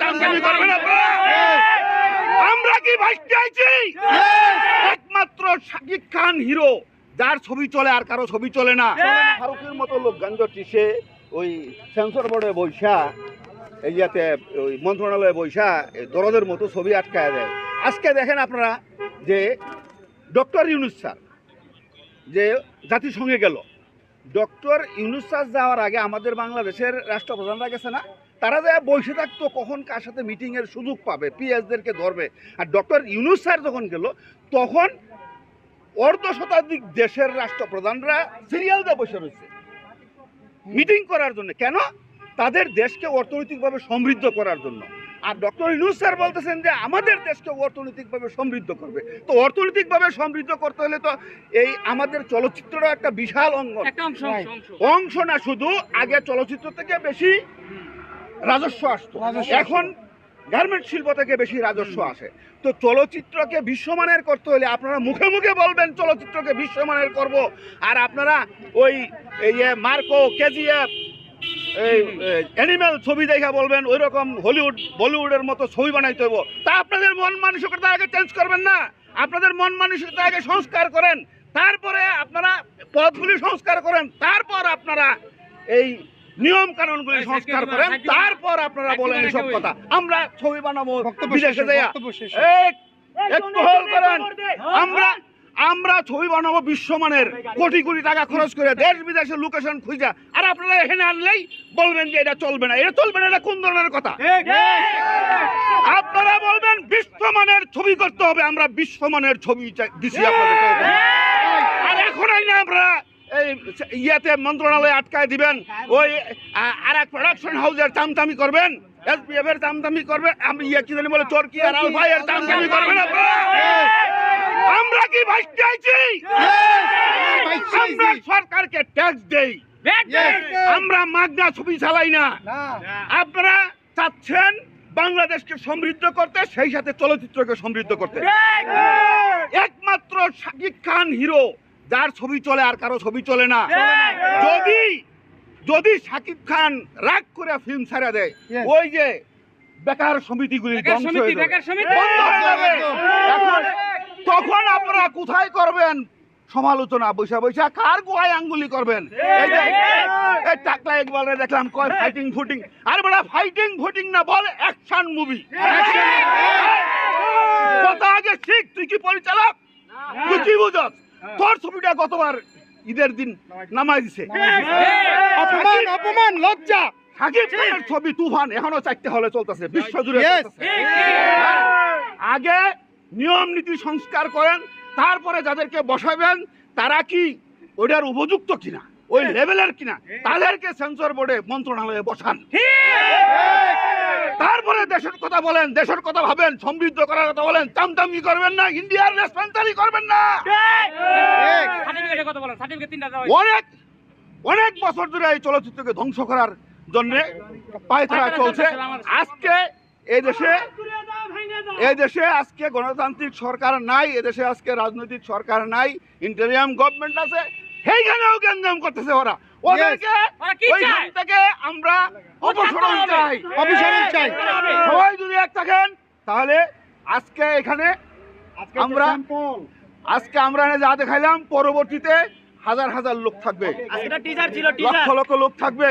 চামচামি করবেন আপনারা আমরা কি ভাসতে আইছি একমাত্র শাকিব খান হিরো যার ছবি চলে আর কারও ছবি চলে না। ফারুকের মতো লোক ওই সেন্সর বোর্ডে বৈশা ওই মন্ত্রণালয়ে বৈশা দরদের মতো ছবি আটকায় দেয়। আজকে দেখেন আপনারা যে ডক্টর ইউনুস স্যার যে জাতিসংঘে গেল। ডক্টর ইউনুস স্যার যাওয়ার আগে আমাদের বাংলাদেশের রাষ্ট্রপ্রধানরা গেছে না? তারা যা বসে থাকতো কখন কার সাথে মিটিংয়ের সুযোগ পাবে? পিএসদেরকে ধরবে। আর ডক্টর ইউনুস স্যার যখন গেল তখন অর্ধ শতাধিক দেশের রাষ্ট্রপ্রধানরা সিরিয়াল দিয়ে বসে রয়েছে। মিটিং করার জন্য। কেন? তাদের দেশকে অর্থনৈতিকভাবে সমৃদ্ধ করার জন্য। আর ডক্টর ইউনুস স্যার বলতেছেন যে আমাদের দেশকে অর্থনৈতিকভাবে সমৃদ্ধ করবে। তো অর্থনৈতিকভাবে সমৃদ্ধ করতে হলে তো এই আমাদের চলচ্চিত্রটা একটা বিশাল অঙ্গ অংশ না শুধু আগে চলচ্চিত্র থেকে বেশি রাজস্ব আসতো। এখন গার্মেন্ট শিল্প থেকে বেশি রাজস্ব আসে। তো চলচ্চিত্রকে বিশ্বমানের করতে হলে আপনারা মুখে মুখে বলবেন চলচ্চিত্রকে বিশ্বমানের করব। আর আপনারা ওই এই যে মার্কো কেজিএফ এই অ্যানিম্যাল ছবি দেখা বলবেন ওই রকম হলিউড বলিউডের মতো ছবি বানাইতে হব তা আপনাদের মন মানসিকতা আগে চেঞ্জ করবেন না। আপনাদের মন মানসিকতা আগে সংস্কার করেন। তারপরে আপনারা পদগুলি সংস্কার করেন। তারপর আপনারা এই নিয়ম কানুনগুলি ভাই, সংস্কার করেন তারপর আপনারা বলেন ভাই, এসব কথা আমরা ছবি বানাবো বিদেশে একটু হোল্ড করেন আমরা আমরা ছবি বানাবো বিশ্বমানের কোটি কোটি টাকা খরচ করে দেশ বিদেশের লোকেশন খুঁজা আর আপনারা এখানে আনলেই বলবেন যে এটা চলবে না এটা চলবে না এটা কোন ধরনের কথা আপনারা বলবেন বিশ্বমানের ছবি করতে হবে আমরা বিশ্বমানের ছবি চাই- দিছি আপনাদেরকে আর এখনই না আমরা এই ইয়েতে মন্ত্রণালয়ে আটকায় দিবেন। ওই আর এক প্রোডাকশন হাউসের চামচামি করবেন। এসপিএফ এর চামচামি করবেন আমি ইয়ে কি জানি বলে চরকি আর চামচামি করবেন আমরা কি ভাসতে আমরা সরকারকে ট্যাক্স দেই। আমরা মাগনা ছবি চালাই না। না। আপনারা চাচ্ছেন বাংলাদেশকে সমৃদ্ধ করতে সেই সাথে চলচ্চিত্রকে সমৃদ্ধ করতে। একমাত্র শাকিব খান হিরো। যার ছবি চলে আর কারও ছবি চলে না। যদি যদি শাকিব খান রাগ করে ফিল্ম ছেড়ে দেয় ওই যে বেকার সমিতিগুলি সমিতি, হয়ে তখন আপনারা কোথায় করবেন? সমালোচনা বৈশা বৈশা কার গোয়ায় আঙ্গুলি করবেন? এই যে এই টাকলা একবারে দেখলাম কয় ফাইটিং ফুটিং আর বড় ফাইটিং ফুটিং না বল অ্যাকশন মুভি কথা আগে শিখ তুই কি পরিচালক? তুই কি বুঝস? তোর ছবিটা গতবার ঈদের দিন নামাই দিছে। অপমান অপমান লজ্জা। খানের ছবি তুফান এখনও চারটে হলে চলতেছে বিশ্ব জুড়ে আগে নিয়ম নীতি সংস্কার করেন তারপরে যাদেরকে বসাবেন তারা কি ওইটার উপযুক্ত কিনা? ওই লেভেলের কিনা? তাদেরকে সেন্সর বোর্ডে মন্ত্রণালয়ে বসান। তারপরে দেশের কথা বলেন দেশের কথা ভাবেন সমৃদ্ধ করার কথা বলেন চামচামি করবেন না ইন্ডিয়ার রেসপন্সারি করবেন না। অনেক অনেক বছর ধরে এই চলচ্চিত্রকে ধ্বংস করার জন্য পায়তারা চলছে। আজকে এই দেশে এই দেশে আজকে গণতান্ত্রিক সরকার নাই এদেশে আজকে রাজনৈতিক সরকার নাই ইন্টারিয়াম গভর্নমেন্ট আছে সেইখানেও গ্যাঞ্জাম করতেছে ওরা। ওদেরকে ওইখান থেকে আমরা অপসারণ চাই। অপসারণ চাই। সবাই যদি এক থাকেন তাহলে আজকে এখানে আমরা আজকে আমরা এখানে যা দেখাইলাম পরবর্তীতে হাজার হাজার লোক থাকবে। লক্ষ লক্ষ লোক থাকবে।